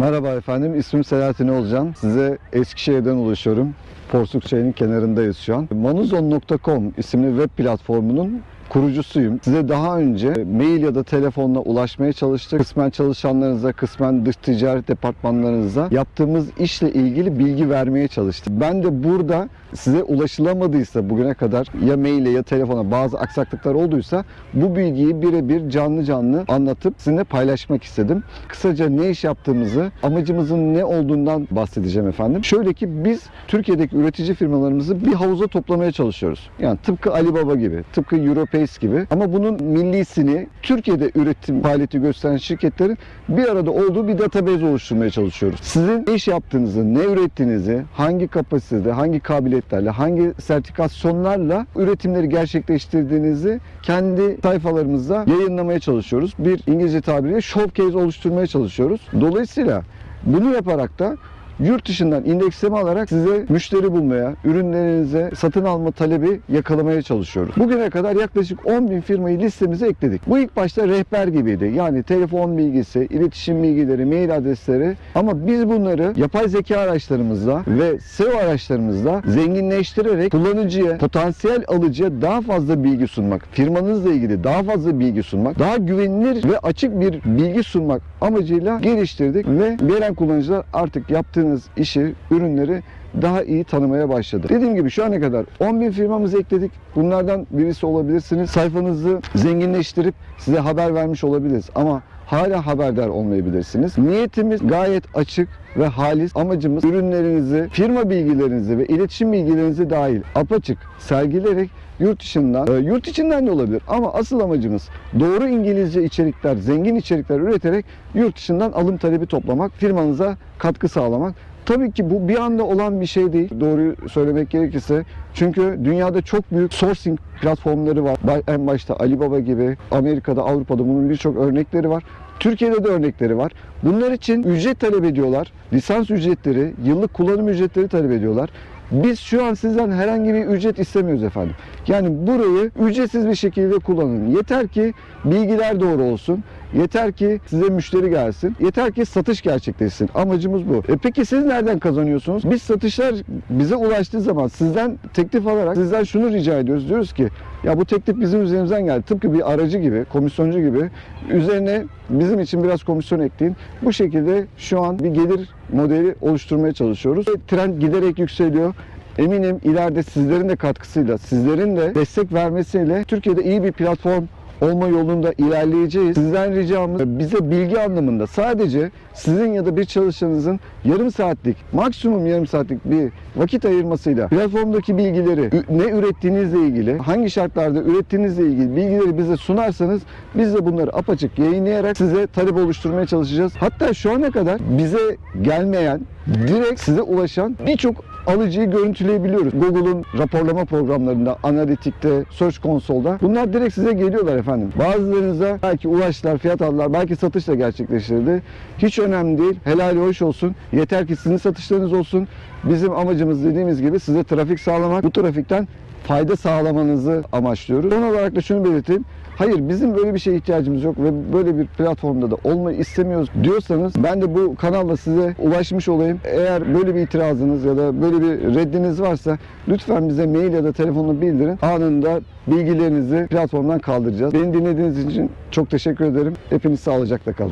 Merhaba efendim, ismim Selahattin Olcan. Size Eskişehir'den ulaşıyorum. Porsuk Çayı'nın kenarındayız şu an. Manuzon.com isimli web platformunun kurucusuyum. Size daha önce mail ya da telefonla ulaşmaya çalıştık. Kısmen çalışanlarınıza, kısmen dış ticaret departmanlarınıza yaptığımız işle ilgili bilgi vermeye çalıştık. Ben de burada size ulaşılamadıysa bugüne kadar ya maille ya telefona bazı aksaklıklar olduysa bu bilgiyi birebir canlı canlı anlatıp sizinle paylaşmak istedim. Kısaca ne iş yaptığımızı, amacımızın ne olduğundan bahsedeceğim efendim. Şöyle ki biz Türkiye'deki üretici firmalarımızı bir havuza toplamaya çalışıyoruz. Yani tıpkı Alibaba gibi, tıpkı Europace gibi ama bunun millisini Türkiye'de üretim faaliyeti gösteren şirketlerin bir arada olduğu bir database oluşturmaya çalışıyoruz. Sizin iş yaptığınızı, ne ürettiğinizi, hangi kapasitede, hangi kabiliyetlerle, hangi sertifikasyonlarla üretimleri gerçekleştirdiğinizi kendi sayfalarımızda yayınlamaya çalışıyoruz. Bir İngilizce tabiriyle showcase oluşturmaya çalışıyoruz. Dolayısıyla bunu yaparak da yurt dışından indeksleme alarak size müşteri bulmaya, ürünlerinize satın alma talebi yakalamaya çalışıyoruz. Bugüne kadar yaklaşık 10 bin firmayı listemize ekledik. Bu ilk başta rehber gibiydi. Yani telefon bilgisi, iletişim bilgileri, mail adresleri ama biz bunları yapay zeka araçlarımızla ve SEO araçlarımızla zenginleştirerek kullanıcıya, potansiyel alıcıya daha fazla bilgi sunmak, firmanızla ilgili daha fazla bilgi sunmak, daha güvenilir ve açık bir bilgi sunmak amacıyla geliştirdik ve gelen kullanıcılar artık yaptığınız işi, ürünleri daha iyi tanımaya başladı. Dediğim gibi şu ana kadar 10 bin firmamızı ekledik. Bunlardan birisi olabilirsiniz. Sayfanızı zenginleştirip size haber vermiş olabiliriz. Ama hala haberdar olmayabilirsiniz. Niyetimiz gayet açık ve halis. Amacımız ürünlerinizi, firma bilgilerinizi ve iletişim bilgilerinizi dahil apaçık sergilerek yurt dışından, e, yurt içinden de olabilir ama asıl amacımız doğru İngilizce içerikler, zengin içerikler üreterek yurt dışından alım talebi toplamak, firmanıza katkı sağlamak. Tabii ki bu bir anda olan bir şey değil. Doğruyu söylemek gerekirse. Çünkü dünyada çok büyük sourcing platformları var. En başta Alibaba gibi, Amerika'da, Avrupa'da bunun birçok örnekleri var. Türkiye'de de örnekleri var. Bunlar için ücret talep ediyorlar. Lisans ücretleri, yıllık kullanım ücretleri talep ediyorlar. Biz şu an sizden herhangi bir ücret istemiyoruz efendim. Yani burayı ücretsiz bir şekilde kullanın. Yeter ki bilgiler doğru olsun. Yeter ki size müşteri gelsin. Yeter ki satış gerçekleşsin. Amacımız bu. E peki siz nereden kazanıyorsunuz? Biz satışlar bize ulaştığı zaman sizden teklif alarak sizden şunu rica ediyoruz. Diyoruz ki ya bu teklif bizim üzerimizden geldi. Tıpkı bir aracı gibi, komisyoncu gibi. Üzerine bizim için biraz komisyon ekleyin. Bu şekilde şu an bir gelir modeli oluşturmaya çalışıyoruz. Trend giderek yükseliyor. Eminim ileride sizlerin de katkısıyla, sizlerin de destek vermesiyle Türkiye'de iyi bir platform olma yolunda ilerleyeceğiz. Sizden ricamız bize bilgi anlamında sadece sizin ya da bir çalışanınızın yarım saatlik, maksimum yarım saatlik bir vakit ayırmasıyla platformdaki bilgileri, ne ürettiğinizle ilgili, hangi şartlarda ürettiğinizle ilgili bilgileri bize sunarsanız biz de bunları apaçık yayınlayarak size talep oluşturmaya çalışacağız. Hatta şu ana kadar bize gelmeyen, direkt size ulaşan birçok alıcıyı görüntüleyebiliyoruz. Google'un raporlama programlarında, analitikte, Search Console'da bunlar direkt size geliyorlar efendim. Bazılarınıza belki ulaştılar, fiyat aldılar, belki satış da gerçekleştirildi. Hiç önemli değil. Helali hoş olsun. Yeter ki sizin satışlarınız olsun. Bizim amacımız dediğimiz gibi size trafik sağlamak. Bu trafikten fayda sağlamanızı amaçlıyoruz. Son olarak da şunu belirteyim. Hayır bizim böyle bir şeye ihtiyacımız yok ve böyle bir platformda da olmayı istemiyoruz diyorsanız ben de bu kanalla size ulaşmış olayım. Eğer böyle bir itirazınız ya da böyle bir reddiniz varsa lütfen bize mail ya da telefonla bildirin. Anında bilgilerinizi platformdan kaldıracağız. Beni dinlediğiniz için çok teşekkür ederim. Hepiniz sağlıcakla kalın.